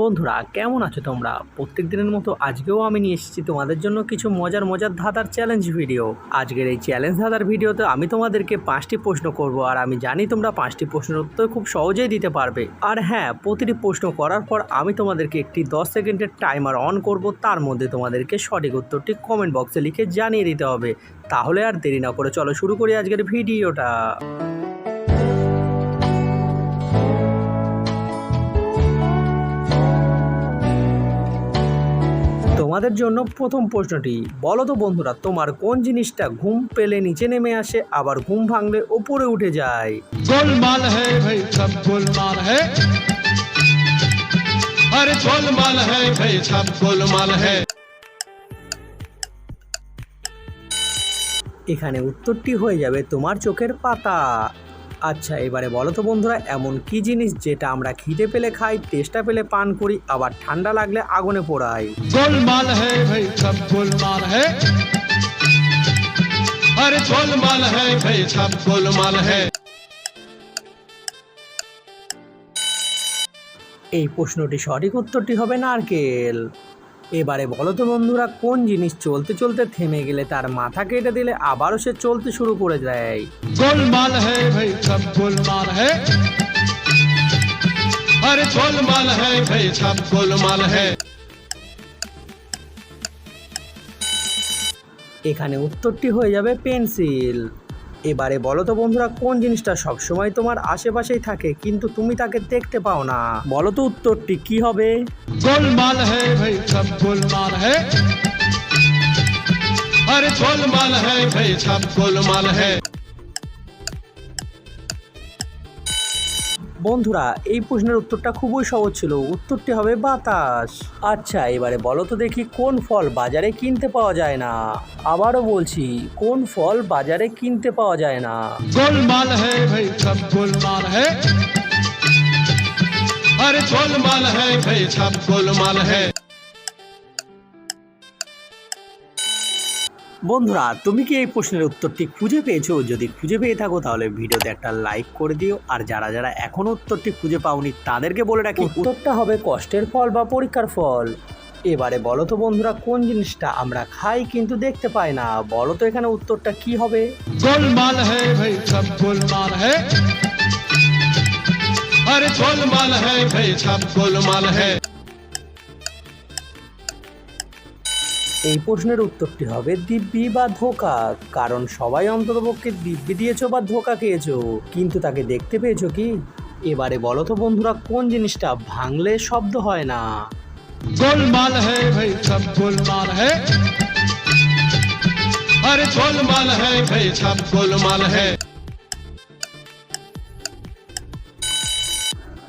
বন্ধুরা, কেমন আছো তোমরা? প্রত্যেক দিনের মতো আজকেও আমি নিয়ে এসেছি তোমাদের জন্য কিছু মজার মজার ধাঁধার চ্যালেঞ্জ ভিডিও আজকের এই চ্যালেঞ্জ ধাঁধার ভিডিওতে আমি তোমাদেরকে পাঁচটি প্রশ্ন করব, আর আমি জানি তোমরা পাঁচটি প্রশ্নের উত্তর খুব সহজেই দিতে পারবে। আর হ্যাঁ প্রতিটি প্রশ্ন করার পর আমি তোমাদেরকে একটি দশ সেকেন্ডের টাইমার অন করব, তার মধ্যে তোমাদেরকে সঠিক উত্তরটি কমেন্ট বক্সে লিখে জানিয়ে দিতে হবে। তাহলে আর দেরি না করে চলো শুরু করি আজকের ভিডিওটা তোমাদের জন্য প্রথম প্রশ্নটি। বলো তো বন্ধুরা তোমার কোন জিনিসটা ঘুম পেলে নিচে নেমে আসে আবার ঘুম ভাঙলে ওপরে উঠে যায়? ভাই এখানে উত্তরটি হয়ে যাবে তোমার চোখের পাতা। আচ্ছা এবারে বলো তো বন্ধুরা এমন কি জিনিস যেটা আমরা খিদে পেলে খাই টেস্টা পেলে পান করি আবার ঠান্ডা লাগলে আগুনে পোড়াই? গোলমাল গোলমাল গোলমাল গোলমাল এই প্রশ্নটি সঠিক উত্তরটি হবে নারকেল। এবারে বলো তো বন্ধুরা কোন জিনিস চলতে চলতে থেমে গেলে তার মাথা কেটে দিলে আবারও সে চলতে শুরু করে দেয়? এখানে উত্তরটি হয়ে যাবে পেন্সিল। এবারে বলো তো বন্ধুরা, কোন জিনিসটা সবসময় তোমার আশেপাশেই থাকে, কিন্তু তুমি তাকে দেখতে পাও না? বলো তো উত্তরটি, কি হবে? গোলমাল হ্যাঁ ভাই, সব গোলমাল হ্যাঁ গোলমাল ভাই, সব গোলমাল হ্যাঁ বন্ধুরা, এই প্রশ্নের উত্তরটা খুবই সহজ ছিল। উত্তরটি হবে বাতাস। আচ্ছা এবারে বলো তো দেখি কোন ফল বাজারে কিনতে পাওয়া যায় না? আবারও বলছি, কোন ফল বাজারে কিনতে পাওয়া যায় না? গোলমাল ভাই, সব গোলমাল আরে গোলমাল ভাই, সব গোলমাল বন্ধুরা তুমি কি এই প্রশ্নের উত্তরটি খুঁজে পেয়েছ? যদি খুঁজে পেয়ে থাকো তাহলে ভিডিওতে একটা লাইক করে দিও। আর যারা যারা এখনও উত্তরটি খুঁজে পাওনি তাদেরকে বলে রাখি উত্তরটা হবে কষ্টের ফল বা পরীক্ষার ফল। এবারে বলো তো বন্ধুরা কোন জিনিসটা আমরা খাই কিন্তু দেখতে পাই না? বলো তো এখানে উত্তরটা কি হবে? গোলমাল এই প্রশ্নের উত্তরটি হবে, দিব্যি বা ধোকা? কারণ সবাই অন্ততপক্ষে দিব্যি দিয়েছ বা ধোকা খেয়েছো। কিন্তু তাকে দেখতে পেয়েছ কি? এবারে বলো তো বন্ধুরা, কোন জিনিসটা ভাঙলে শব্দ হয় না? গোলমাল ভাই ভাই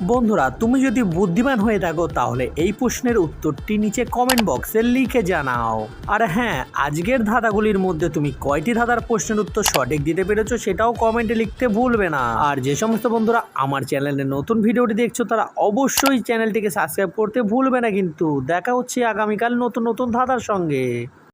বন্ধুরা, তুমি যদি বুদ্ধিমান হয়ে থাকো, তাহলে এই প্রশ্নের উত্তরটি নিচে কমেন্ট বক্সে লিখে জানাও। আর হ্যাঁ আজকের ধাঁধাগুলির মধ্যে তুমি কয়টি ধাঁধার প্রশ্নের উত্তর সঠিক দিতে পেরেছ সেটাও কমেন্টে লিখতে ভুলবে না। আর যে সমস্ত বন্ধুরা আমার চ্যানেলে নতুন ভিডিওটি দেখছ, তারা অবশ্যই চ্যানেলটিকে সাবস্ক্রাইব করতে ভুলবে না কিন্তু। দেখা হচ্ছে আগামীকাল নতুন নতুন ধাঁধার সঙ্গে।